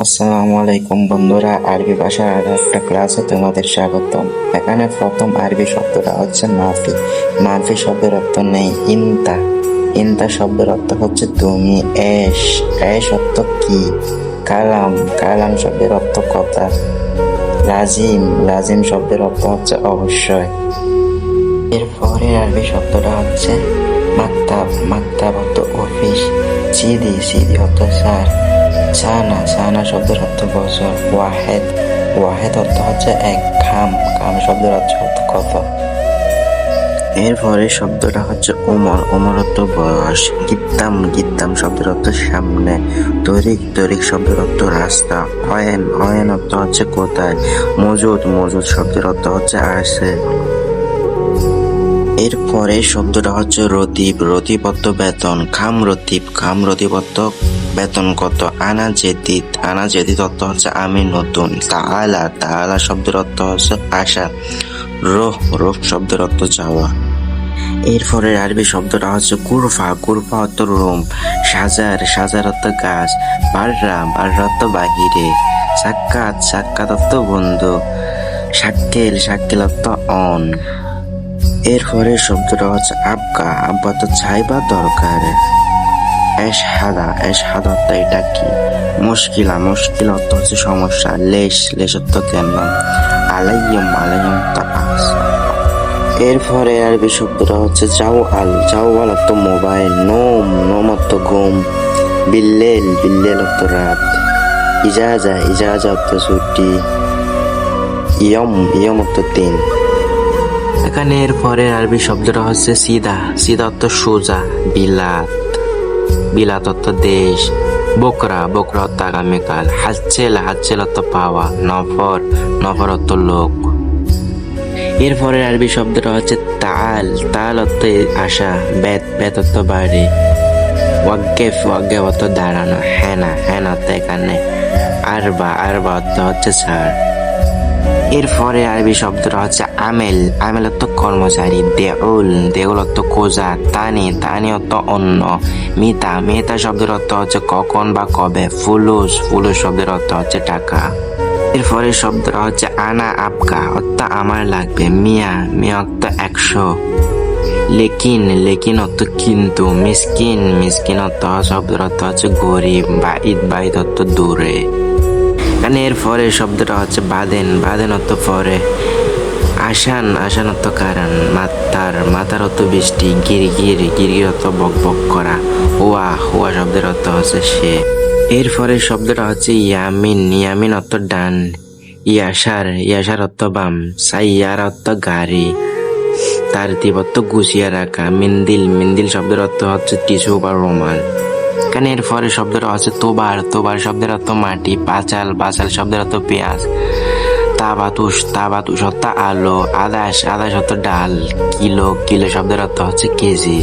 আসসালামু আলাইকুম বন্ধুরা, আরবি ভাষার আরও একটা ক্লাসে তোমাদের স্বাগতম। এখানে প্রথম আরবি শব্দটা হচ্ছে মাফি। মাফি শব্দের অর্থ নেই, ইনতা। ইনতা শব্দের অর্থ হচ্ছে তুমি, এস। এস অর্থ কি? কালাম। কালাম শব্দের অর্থ কথা। লাজিম। লাজিম শব্দের অর্থ হচ্ছে অবশ্যই। এরপরে আরবি শব্দটা হচ্ছে মাকতাব মাকতাব অর্থ অফিস। সিদি। সিদি অর্থ স্যার। সানা সানা শব্দের অর্থ বছর ওয়াহেদ। ওয়াহেদ অর্থ হচ্ছে এক, খাম। খাম শব্দের অর্থ কত। এরপরে শব্দটা হচ্ছে ওমর। ওমর অর্থ বয়স। গিত্তাম গিত্তাম শব্দের অর্থ সামনে। তরিক তরিক শব্দের অর্থ রাস্তা। অয়েন অয়েন অর্থ হচ্ছে কোথায়। মজুদ মজুদ শব্দের অর্থ হচ্ছে আসে। এরপরে শব্দটা হচ্ছে রতিব অর্থ বেতন, খাম রতিব, খাম অর্থ বেতন কত? আনা জেদিদ আনা জেদিদ অর্থ হচ্ছে আমি নতুন। তাআলা তাআলা শব্দের অর্থ হচ্ছে আশা। রোহ রোহ শব্দের অর্থ চাওয়া। এরপরে আরবি শব্দটা হচ্ছে কুরফা কুরফা অর্থ রোম। সাজার সাজার অর্থ গাছ। বাররা বাররা অর্থ বাহিরে। সাক্ষাৎ সাক্ষাৎ অর্থ বন্ধু। সাক্কেল সাক্কেল অর্থ অন। এরপরে শব্দটা হচ্ছে আবকা আব্বা তো চাইবা দরকার। এস হাদা এস হাদা অর্থ এটা কি? মুশকিলা, মুশকিল অর্থ হচ্ছে সমস্যা। লেশ লেশ অর্থ কেন আলাইয়ম আলাইয়ম তা আস এরপরে আরবি শব্দটা হচ্ছে যাও যাও আল অর্থ মোবাইল, নোম নোম অর্থ ঘুম। বিল্লেল বিল্লেল অর্থ রাত। ইজাজা ইজাজা অর্থ ছুটি। ইয়ম ইয়ম অর্থ দিন। এখানে এর পরে আরবি শব্দটা হচ্ছে সিদা। সিদা অর্থ সোজা, বিলাত। বিলাত অর্থ দেশ। বকরা বকরা অর্থ আগামীকাল। হাচ্ছেল হাচ্ছেল অর্থ পাওয়া, নফর। নফর অর্থ লোক। এরপরে আরবি শব্দটা হচ্ছে তাল। তাল অর্থ আশা, বেত। বেত অর্থ বাড়ি। ওয়াগেফ ওয়াগেফ অর্থ দাঁড়ানো হ্যানা হ্যানা অর্থ এখানে। আরবা আরবা অর্থ হচ্ছে ছাড়। এরপরে আরবি শব্দটা হচ্ছে আমেল। আমেল অর্থ কর্মচারী, দেউল। দেউল অর্থ খোঁজা, তানি। তানি অর্থ অন্য। মিতা। মিতা শব্দের অর্থ হচ্ছে কখন বা কবে। ফুলুস। ফুলুস শব্দের অর্থ হচ্ছে টাকা। এরপরে শব্দটা হচ্ছে আনা আপকা অর্থ আমার লাগবে। মিয়া। মিয়া অর্থ একশো। লেকিন। লেকিন অর্থ কিন্তু। মিসকিন। মিসকিন অর্থ শব্দের অর্থ হচ্ছে গরিব বা ঈদ বা ঈদ অর্থ দূরে। এখানে এর শব্দটা হচ্ছে বাদেন বাদেন অর্থ পরে। আসান আসান অর্থ কারণ। মাতার মাতার অর্থ বৃষ্টি, গির গির গির অর্থ বক বক করা। হুয়া হুয়া শব্দের অর্থ হচ্ছে সে। এর পরে শব্দটা হচ্ছে ইয়ামিন। ইয়ামিন অর্থ ডান। ইয়াসার ইয়াসার অর্থ বাম। সাইয়ার অর্থ গাড়ি। তার অর্থ গুছিয়ে রাখা। মিন্দিল মিন্দিল শব্দের অর্থ হচ্ছে টিস্যু বা রোমাল। এখানে এর পরে শব্দটা হচ্ছে তোবার। তোবার শব্দের অর্থ মাটি, পাঁচাল বাচাল শব্দের অর্থ পেঁয়াজ। তাবাতুস তাবাতুস অর্থ আলো আদাস আদাস অর্থ ডাল, কিলো কিলো শব্দের অর্থ হচ্ছে কেজি।